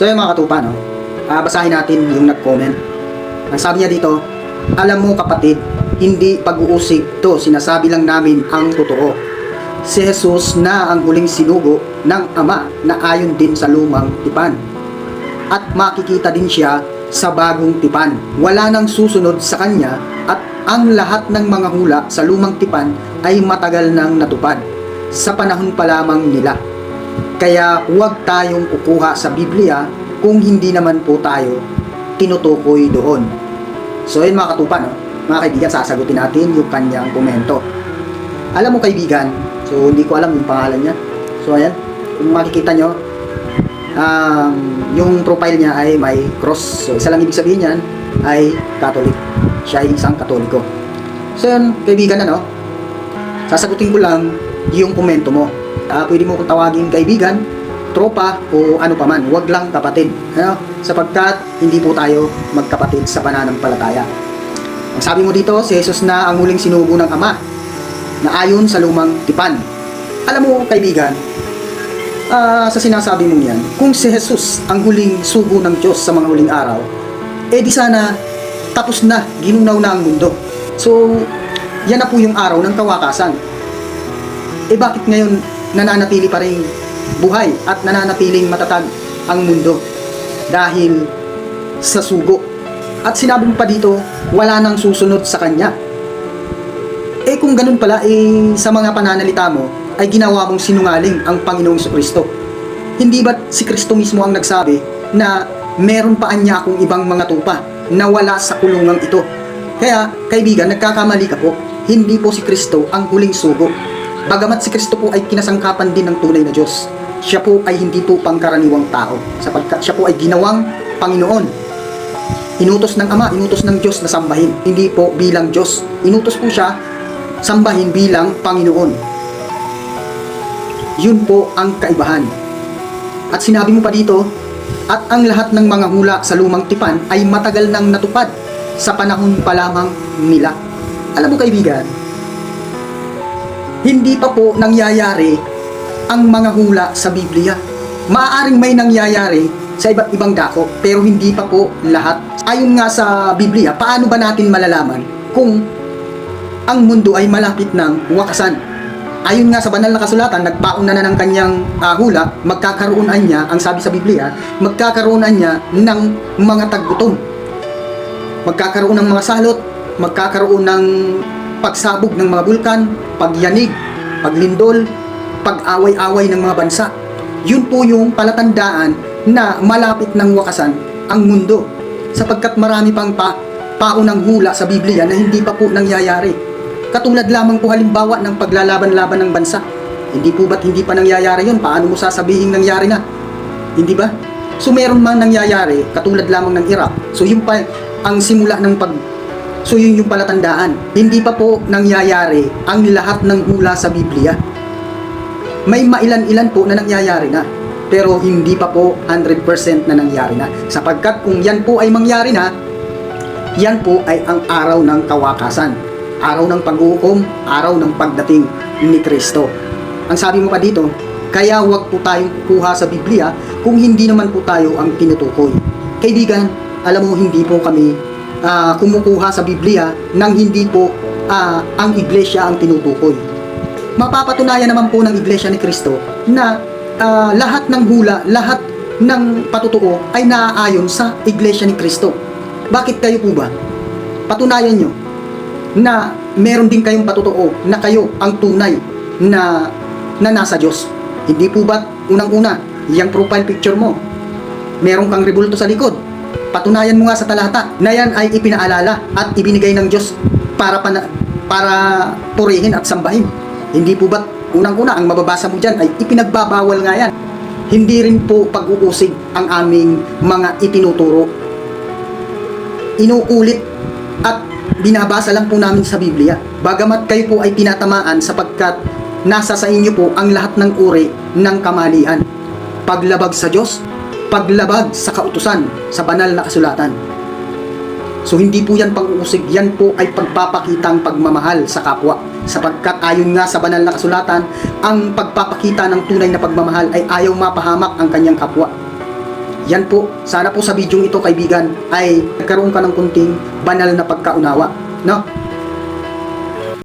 So yun mga katupa, no? Ah, basahin natin yung nag-comment. Ang sabi niya dito, alam mo kapatid, hindi pag-uusig to, sinasabi lang namin ang totoo. Si Jesus na ang huling sinugo ng Ama na ayon din sa lumang tipan. At makikita din siya sa bagong tipan. Wala nang susunod sa kanya at ang lahat ng mga hula sa lumang tipan ay matagal nang natupad sa panahon pa lamang nila. Kaya huwag tayong kukuha sa Biblia kung hindi naman po tayo tinutukoy doon. So yun mga katupa, no? mga kaibigan, sasagutin natin yung kanyang komento. Alam mo kaibigan, so hindi ko alam yung pangalan niya. So ayan, kung makikita nyo, um, yung profile niya ay may cross. So isa lang ibig sabihin niyan ay Catholic. Siya ay isang Katoliko. So yun, kaibigan ano, sasagutin ko lang yung komento mo. Ah, pwede mo kong tawagin kaibigan, tropa o ano paman, wag lang kapatid. Ano? Sapagkat hindi po tayo magkapatid sa pananampalataya. Ang sabi mo dito, si Jesus na ang huling sinugo ng Ama na ayon sa lumang tipan. Alam mo, kaibigan, ah, sa sinasabi mong yan, kung si Jesus ang huling sugo ng Diyos sa mga huling araw, eh di sana tapos na, ginunaw na ang mundo. So, yan na po yung araw ng kawakasan. Eh bakit ngayon nananatili pa rin buhay at nananatiling matatag ang mundo? Dahil sa sugo. At sinabi pa dito, wala nang susunod sa kanya. Eh kung ganun pala, eh sa mga pananalita mo, ay ginawa mong sinungaling ang Panginoong Kristo. Hindi ba si Kristo mismo ang nagsabi na meron pa anya akong ibang mga tupa na wala sa kulungang ito? Kaya, kaibigan, nagkakamali ka po. Hindi po si Kristo ang huling sugo. Bagamat si Kristo po ay kinasangkapan din ng tunay na Diyos. Siya po ay hindi po pangkaraniwang tao sapagkat siya po ay ginawang Panginoon. Inutos ng Ama, inutos ng Diyos na sambahin, hindi po bilang Diyos. Inutos po siya sambahin bilang Panginoon. Yun po ang kaibahan. At sinabi mo pa dito, at ang lahat ng mga hula sa lumang tipan ay matagal nang natupad sa panahon pa lamang nila. Alam mo kaibigan, hindi pa po nangyayari ang mga hula sa Biblia. Maaaring may nangyayari sa iba't ibang dako, pero hindi pa po lahat. Ayon nga sa Biblia, paano ba natin malalaman kung ang mundo ay malapit ng wakasan? Ayon nga sa banal na kasulatan, nagbaon na ng kanyang ah, hula, magkakaroon niya, ang sabi sa Biblia, magkakaroon niya ng mga taggutom. Magkakaroon ng mga salot, magkakaroon ng pagsabog ng mga bulkan, pagyanig, paglindol, pag-away-away ng mga bansa. Yun po yung palatandaan na malapit ng wakasan ang mundo sapagkat marami pang pa paunang hula sa Biblia na hindi pa po nangyayari. Katulad lamang po halimbawa ng paglalaban-laban ng bansa. Hindi po ba't hindi pa nangyayari yun? Paano mo sasabihin nangyari na? Hindi ba? So meron mang nangyayari, katulad lamang ng Iraq. So yun pa ang simula ng pag So yun yung palatandaan. Hindi pa po nangyayari ang lahat ng hula sa Biblia. May mailan-ilan po na nangyayari na. Pero hindi pa po 100% na nangyari na. Sapagkat kung yan po ay mangyari na, yan po ay ang araw ng kawakasan. Araw ng paghukom, araw ng pagdating ni Kristo. Ang sabi mo pa dito, kaya huwag po tayong kukuha sa Biblia kung hindi naman po tayo ang tinutukoy. Kaibigan, alam mo hindi po kami ah, kumukuha sa Biblia nang hindi po ah, ang iglesia ang tinutukoy. Mapapatunayan naman po ng iglesia ni Kristo na ah, lahat ng hula, lahat ng patutuo ay naaayon sa iglesia ni Kristo. Bakit kayo po ba? Patunayan nyo na meron din kayong patutuo na kayo ang tunay na, na nasa Diyos. Hindi po ba unang-una, yung profile picture mo, meron kang rebulto sa likod. Patunayan mo nga sa talata na yan ay ipinaalala at ibinigay ng Diyos para pana, para purihin at sambahin. Hindi po ba unang-una ang mababasa mo dyan ay ipinagbabawal nga yan. Hindi rin po pag-uusig ang aming mga itinuturo. Inuulit at binabasa lang po namin sa Biblia. Bagamat kayo po ay tinatamaan sapagkat nasa sa inyo po ang lahat ng uri ng kamalian. Paglabag sa Diyos, paglabag sa kautusan, sa banal na kasulatan. So hindi po yan pang-uusig, yan po ay pagpapakitang pagmamahal sa kapwa. Sapagkat ayon nga sa banal na kasulatan, ang pagpapakita ng tunay na pagmamahal ay ayaw mapahamak ang kanyang kapwa. Yan po, sana po sa bidyong ito kaibigan ay nagkaroon ka ng kunting banal na pagkaunawa. No?